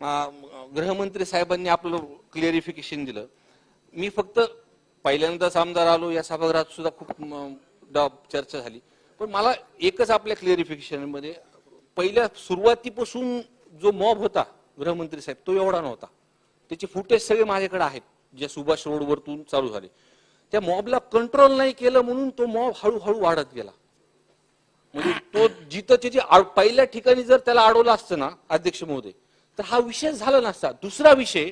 गृहमंत्री साहेबांनी आपलं क्लिअरिफिकेशन दिलं. मी फक्त पहिल्यांदाच आमदार आलो या सभागृहात सुद्धा खूप चर्चा झाली. पण मला एकच आपल्या क्लिअरिफिकेशनमध्ये पहिल्या सुरुवातीपासून जो मॉब होता गृहमंत्री साहेब तो एवढा नव्हता. त्याचे फुटेज सगळे माझ्याकडे आहेत जे सुभाष रोडवरतून चालू झाले. त्या मॉबला कंट्रोल नाही केलं म्हणून तो मॉब हळूहळू वाढत गेला. म्हणजे तो जिथं त्याची पहिल्या ठिकाणी जर त्याला अडवलं असतं ना अध्यक्ष महोदय तर हा विषय झाला नसता. दुसरा विषय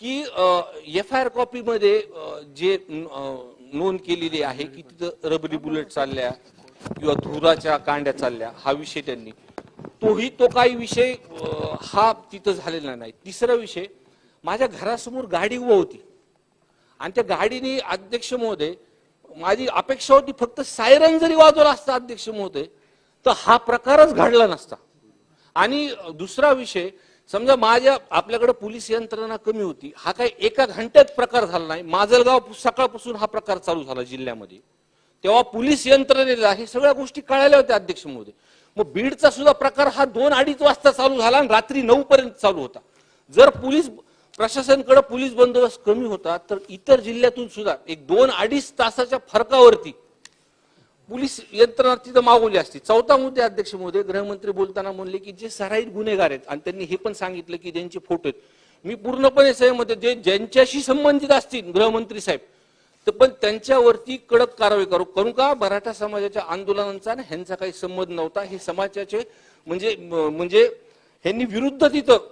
की एफ आय आर कॉपीमध्ये जे नोंद केलेली आहे की तिथं रबरी बुलेट चालल्या किंवा धुराच्या कांड्या चालल्या हा विषय त्यांनी. तोही तो काही विषय हा तिथं झालेला नाही. तिसरा विषय माझ्या घरासमोर गाडी उभं होती. आणि त्या गाडीने अध्यक्ष महोदय माझी अपेक्षा होती फक्त सायरन जरी वाजवला असता अध्यक्ष महोदय तर हा प्रकारच घडला नसता. आणि दुसरा विषय समजा माझ्या आपल्याकडे पोलीस यंत्रणा कमी होती. हा काही एका घंट्यात प्रकार झाला नाही. माजलगाव सकाळपासून हा प्रकार चालू झाला जिल्ह्यामध्ये. तेव्हा पोलीस यंत्रणेला हे सगळ्या गोष्टी कळाल्या होत्या अध्यक्ष महोदय. मग बीडचा सुद्धा प्रकार हा दोन अडीच वाजता चालू झाला आणि रात्री नऊ पर्यंत चालू होता. जर पोलीस प्रशासनकडे पोलीस बंदोबस्त कमी होता तर इतर जिल्ह्यातून सुद्धा एक दोन अडीच तासाच्या फरकावरती पोलीस यंत्रणा तिथं मागवली असती. चौथा मुद्दे अध्यक्ष महोदय गृहमंत्री बोलताना म्हणले की जे सराईत गुन्हेगार आहेत आणि त्यांनी हे पण सांगितलं की ज्यांचे फोटो आहेत. मी पूर्णपणे सहमत जे ज्यांच्याशी संबंधित असतील गृहमंत्री साहेब तर पण त्यांच्यावरती कडक कारवाई करू. करू का? मराठा समाजाच्या आंदोलनांचा ना ह्यांचा काही संबंध नव्हता. हे समाजाचे म्हणजे म्हणजे ह्यांनी विरुद्ध तिथं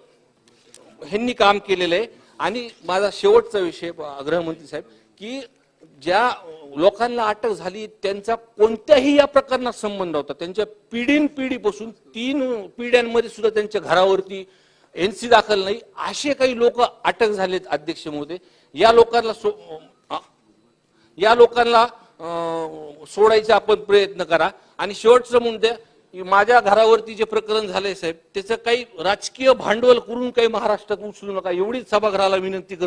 ह्यांनी काम केलेलं आहे. आणि माझा शेवटचा विषय गृहमंत्री साहेब की ज्या लोकांना अटक झाली त्यांचा कोणत्याही या प्रकरणात संबंध होता. त्यांच्या पिढीन पिढीपासून तीन पिढ्यांमध्ये सुद्धा त्यांच्या घरावरती एनसी दाखल नाही असे काही लोक अटक झालेत अध्यक्ष महोदय. या लोकांना सो- या लोकांना सोडायचा आपण प्रयत्न करा. आणि शेवटचं मुद्दे माझ्या घरावरती जे प्रकरण झालंय साहेब त्याचं काही राजकीय भांडवल करून काही महाराष्ट्रात उचलू नका. एवढीच सभागृहाला विनंती करतो.